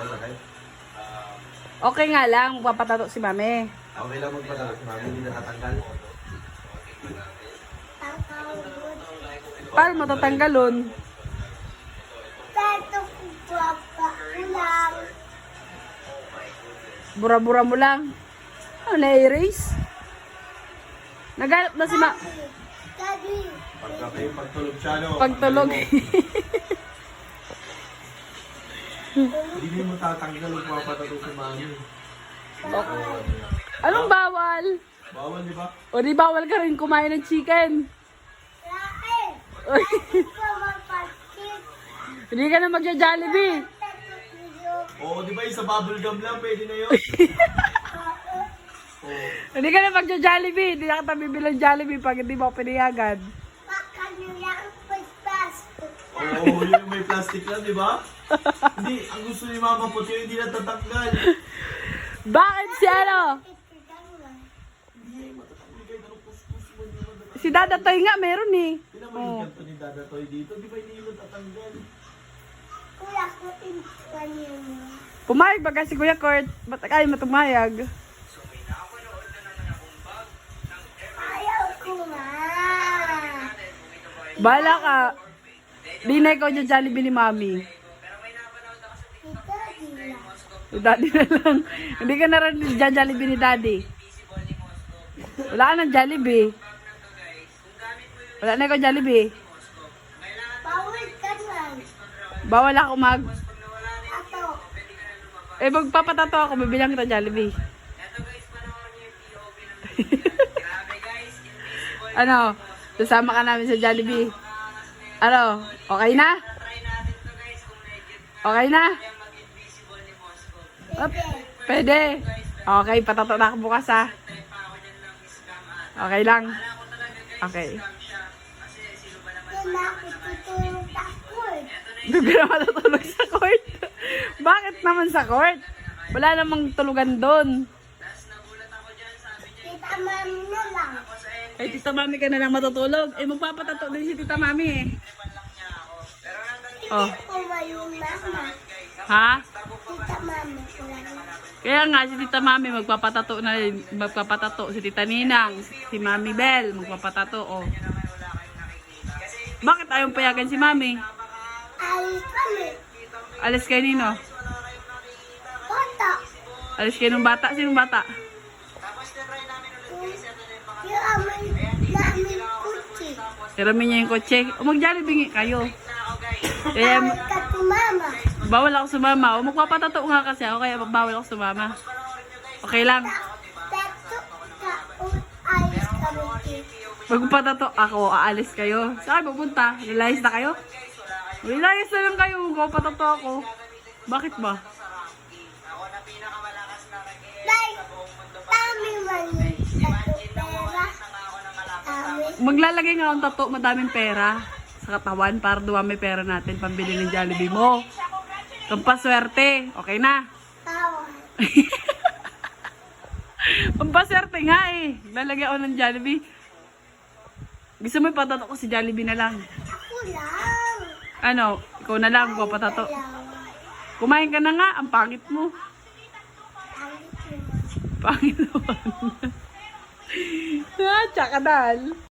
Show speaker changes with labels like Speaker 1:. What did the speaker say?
Speaker 1: Masakit.
Speaker 2: Okay nga lang, magpapatato si mami.
Speaker 1: Okay lang magpatalo si mami, hindi natatanggal.
Speaker 2: Paano matatanggalon?
Speaker 3: Tato ko papa ulang.
Speaker 2: Bura-bura mo lang. Ano, na-erase? Nagalap na si ma...
Speaker 3: Daddy,
Speaker 1: Pagka yung pagtulog siya, no?
Speaker 2: Pagtulog.
Speaker 1: Hindi mo tatanggal kung papatato si mami.
Speaker 2: Anong bawal?
Speaker 1: Bawal, di ba?
Speaker 2: O di bawal ka rin kumain ng chicken. Hindi ka na magja-jollibee.
Speaker 1: Oo, di ba yung sa bubble gum lang, pwede na yun.
Speaker 2: Hindi ka na magja-jollibee. Hindi na kita bibilang Jollibee pag hindi mo pinayagan.
Speaker 1: Oo, yun yung may plastic lang, di ba? hindi, ang gusto ni Mama Puti yung hindi natatanggal.
Speaker 2: Bakit si ano? Si Dada Toy nga meron eh.
Speaker 1: Hindi naman yung kanto ni Dada Toy dito, di ba hindi yung natatanggal?
Speaker 3: Kuya niyo.
Speaker 2: Pumayag ba kasi Kuya Kurt? Ba't ay matumayag?
Speaker 3: Ayaw ko nga.
Speaker 2: Bala ka. Di na ikaw dyan Jollibee ni Mami. Si Daddy na lang. Hindi ka na rin dyan Jollibee ni Daddy. Wala ka ng Jollibee. Wala na ikaw Jollibee.
Speaker 3: Bawal ka lang.
Speaker 2: Bawal ako mag...
Speaker 3: Ato.
Speaker 2: Eh, magpapatato ako. Bibilang kita Jollibee. ano? Sasama ka namin sa Jollibee. Ano? Okay na? Okay na? Up, pwede. Okay, ako bukas ha. Okay lang. Okay. Doon ka na matutulog sa court. Bakit naman sa court? Wala namang tulugan doon.
Speaker 3: Kita na lang.
Speaker 2: Eh, tita mami ka na lang matutulog. Eh, magpapatato din si tita mami eh. Oh. Ha?
Speaker 3: Kita mami.
Speaker 2: Kaya nga, si tita mami magpapatato na. Magpapatato. Si tita Ninang, si mami Bell, magpapatato. Oh. Bakit ayaw payagan si mami?
Speaker 3: Alis kami.
Speaker 2: Alis kayo nino?
Speaker 3: Bata.
Speaker 2: Alis kayo ng bata? Sinong bata?
Speaker 3: Yung kutsi.
Speaker 2: Tiramin niya yung kotse. O mag-jollibee kayo. Eh,
Speaker 3: Bawal ka tumama.
Speaker 2: bawal ako sumama. O magpapatato nga kasi ako, kaya bawal ako sumama. Okay lang. Magpatato ako, aalis kayo. Saan pupunta? Lilayas na kayo? Lilayas na lang kayo, magpapatato ako. Bakit ba?
Speaker 3: Like, tami man
Speaker 2: Maglalagay nga akong tato, madaming pera sa katawan para dumami pera natin pambili ng Jollibee mo. Pampaswerte. Okay na. Pampaswerte nga eh. Lalagay ako ng Jollibee. Gusto mo ipatato ko si Jollibee na lang.
Speaker 3: Ako lang.
Speaker 2: Ano, ikaw na lang, patato.
Speaker 3: Lang.
Speaker 2: Kumain ka na nga, ang pangit mo.
Speaker 3: Alis mo.
Speaker 2: Pangit naman. ah, tsaka dal.